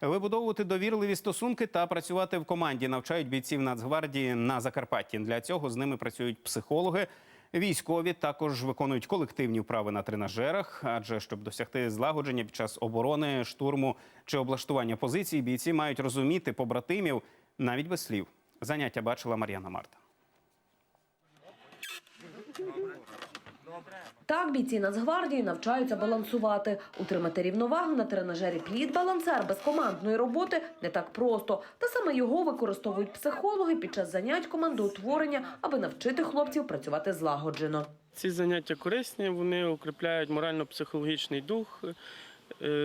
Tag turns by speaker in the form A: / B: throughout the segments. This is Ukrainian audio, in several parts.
A: Вибудовувати довірливі стосунки та працювати в команді навчають бійців Нацгвардії на Закарпатті. Для цього з ними працюють психологи. Військові також виконують колективні вправи на тренажерах, адже щоб досягти злагодження під час оборони, штурму чи облаштування позицій, бійці мають розуміти побратимів навіть без слів. Заняття бачила Мар'яна Марта.
B: Так бійці Нацгвардії навчаються балансувати. Утримати рівновагу на тренажері плід-балансер без командної роботи не так просто. Та саме його використовують психологи під час занять командоутворення, аби навчити хлопців працювати злагоджено.
C: Ці заняття корисні, вони укріпляють морально-психологічний дух,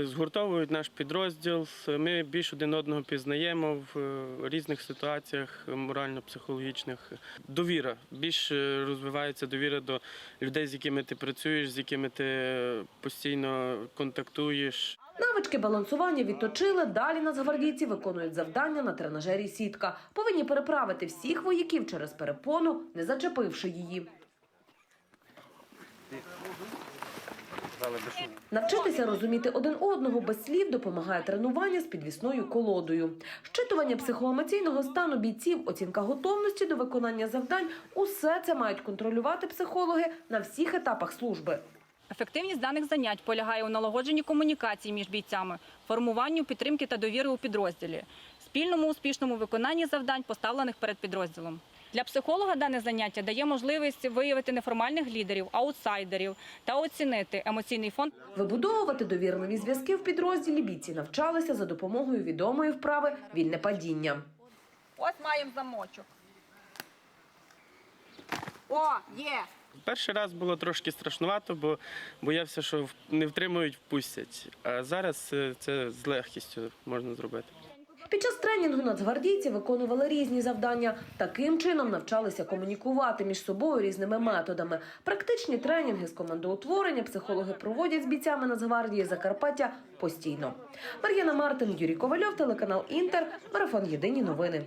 C: згуртовують наш підрозділ. Ми більш один одного пізнаємо в е, різних ситуаціях морально-психологічних. Довіра. Більш е, розвивається довіра до людей, з якими ти працюєш, з якими ти постійно контактуєш.
B: Навички балансування відточили. Далі нацгвардійці виконують завдання на тренажері сітка. Повинні переправити всіх вояків через перепону, не зачепивши її. Навчитися розуміти один одного без слів допомагає тренування з підвісною колодою. Щитування психоемоційного стану бійців, оцінка готовності до виконання завдань – усе це мають контролювати психологи на всіх етапах служби.
D: Ефективність даних занять полягає у налагодженні комунікації між бійцями, формуванню підтримки та довіри у підрозділі, спільному успішному виконанні завдань, поставлених перед підрозділом. Для психолога дане заняття дає можливість виявити неформальних лідерів, аутсайдерів та оцінити емоційний фон
B: Вибудовувати довірливі зв'язки в підрозділі бійці навчалися за допомогою відомої вправи «Вільне падіння».
D: Ось маємо замочок. О, є!
C: Перший раз було трошки страшнувато, бо боявся, що в- не втримують, впустять. А зараз е, це з легкістю можна зробити.
B: Під час тренінгу нацгвардійці виконували різні завдання. Таким чином навчалися комунікувати між собою різними методами. Практичні тренінги з командоутворення психологи проводять з бійцями Нацгвардії Закарпаття постійно. Мар'яна Мартин, Юрій Ковальов, телеканал Інтер, марафон Єдині новини.